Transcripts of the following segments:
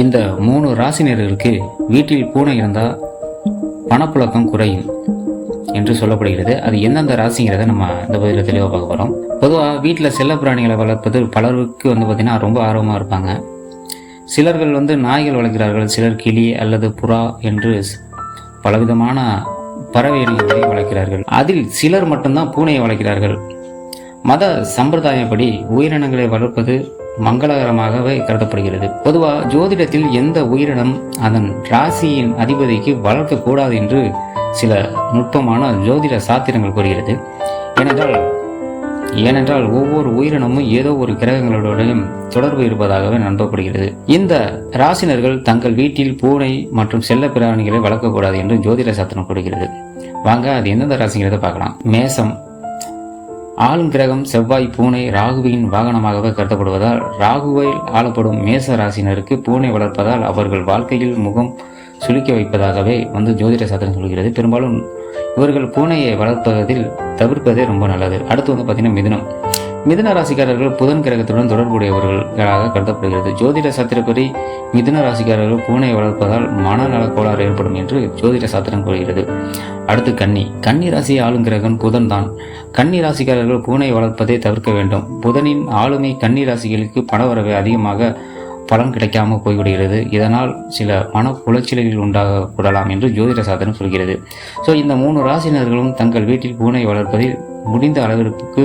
இந்த மூணு ராசினியர்களுக்கு வீட்டில் பூனை இருந்தால் பணப்புழக்கம் குறையும் என்று சொல்லப்படுகிறது. அது எந்தெந்த ராசிங்கிறத நம்ம இந்த பகுதியில் தெளிவாக பார்க்க போகிறோம் பொதுவாக வீட்டில் செல்ல பிராணிகளை வளர்ப்பது பலருக்கு வந்து பார்த்திங்கன்னா ரொம்ப ஆர்வமாக இருப்பாங்க. சிலர்கள் வந்து நாய்கள் வளர்க்கிறார்கள் சிலர் கிளி அல்லது புறா என்று பலவிதமான பறவை இனங்களை வளர்க்கிறார்கள். அதில் சிலர் மட்டும்தான் பூனையை வளர்க்கிறார்கள். மத சம்பிரதாயப்படி உயிரினங்களை வளர்ப்பது மங்களகரமாகவே கருதப்படுகிறது. பொதுவாக ஜோதிடத்தில் எந்த உயிரினம் அதன் ராசியின் அதிபதிக்கு வளர்க்கக்கூடாது என்று சில நுட்பமான ஜோதிட சாத்திரங்கள் கூறுகிறது. ஏனென்றால் ஏனென்றால் ஒவ்வொரு உயிரினமும் ஏதோ ஒரு கிரகங்களுடனும் தொடர்பு இருப்பதாகவே நம்பப்படுகிறது. இந்த ராசினர்கள் தங்கள் வீட்டில் பூனை மற்றும் செல்ல பிராணிகளை வளர்க்கக்கூடாது என்று ஜோதிட சாத்திரம் கூறுகிறது. வாங்க அது எந்தெந்த ராசிங்கிறத பார்க்கலாம். மேசம் ஆளும் கிரகம் செவ்வாய் பூனை ராகுவின் வாகனமாகவே கருதப்படுவதால் ராகுவில் ஆளப்படும் மேச ராசினருக்கு பூனை வளர்ப்பதால் அவர்கள் வாழ்க்கையில் முகம் சுலுக்கி வைப்பதாகவே வந்து ஜோதிட சாஸ்திரம் சொல்கிறது. பெரும்பாலும் இவர்கள் பூனையை வளர்ப்பதில் தவிர்ப்பதே ரொம்ப நல்லது. அடுத்து வந்து பார்த்தீங்கன்னா மிதுனம். மிதுன ராசிக்காரர்கள் புதன் கிரகத்துடன் தொடர்புடையவர்களாக கருதப்படுகிறது. ஜோதிட சாஸ்திரப்படி மிதுன ராசிக்காரர்கள் பூனை வளர்ப்பதால் மனநல கோளாறு ஏற்படும் என்று ஜோதிட சாஸ்திரம் கூறுகிறது. அடுத்து கன்னி. கன்னி ராசியை ஆளும் கிரகம் புதன் தான். கன்னி ராசிக்காரர்கள் பூனை வளர்ப்பதை தவிர்க்க வேண்டும். புதனின் ஆளுமை கன்னி ராசிகளுக்கு பணவரவு அதிகமாக பலன் கிடைக்காமல் போய்விடுகிறது. இதனால் சில மன உளைச்சல்கள் உண்டாகக்கூடலாம் என்று ஜோதிட சாதனம் சொல்கிறது ஸோ இந்த மூணு ராசினர்களும் தங்கள் வீட்டில் பூனை வளர்ப்பதில் முடிந்த அளவிற்கு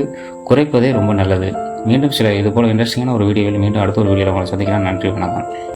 குறைப்பதே ரொம்ப நல்லது. மீண்டும் சில இது போல் இன்ட்ரெஸ்டிங்கான ஒரு வீடியோவில் மீண்டும் அடுத்த ஒரு வீடியோவில் உங்களை சந்திக்கிறேன் நன்றி வணக்கம்.